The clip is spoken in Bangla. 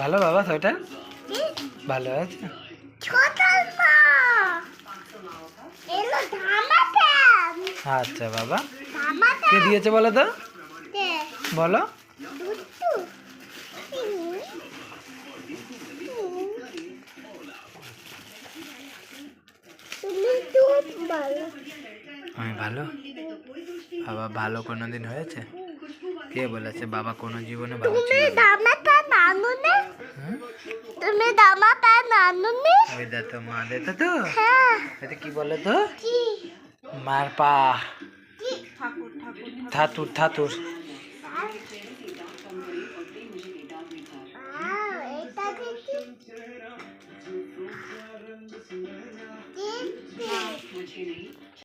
ভালো বাবা সোয়েটার ভালো আছে। আচ্ছা বাবা। কে দিয়েছে বলো তো? বলো। আমি ভালো? বাবা ভালো কোনো দিন হয়েছে? কে বলেছে? বাবা কোনো জীবনে ভালো তুমি ছিল না? দামা ফ্যান আনো নে হ্যাঁ? তুমি দামা ফ্যান আনো নে ওই দেখো মা দেখো তো। হ্যাঁ। এটা কি বলে তো কি? মার পা। কি? এটা দেখি কি?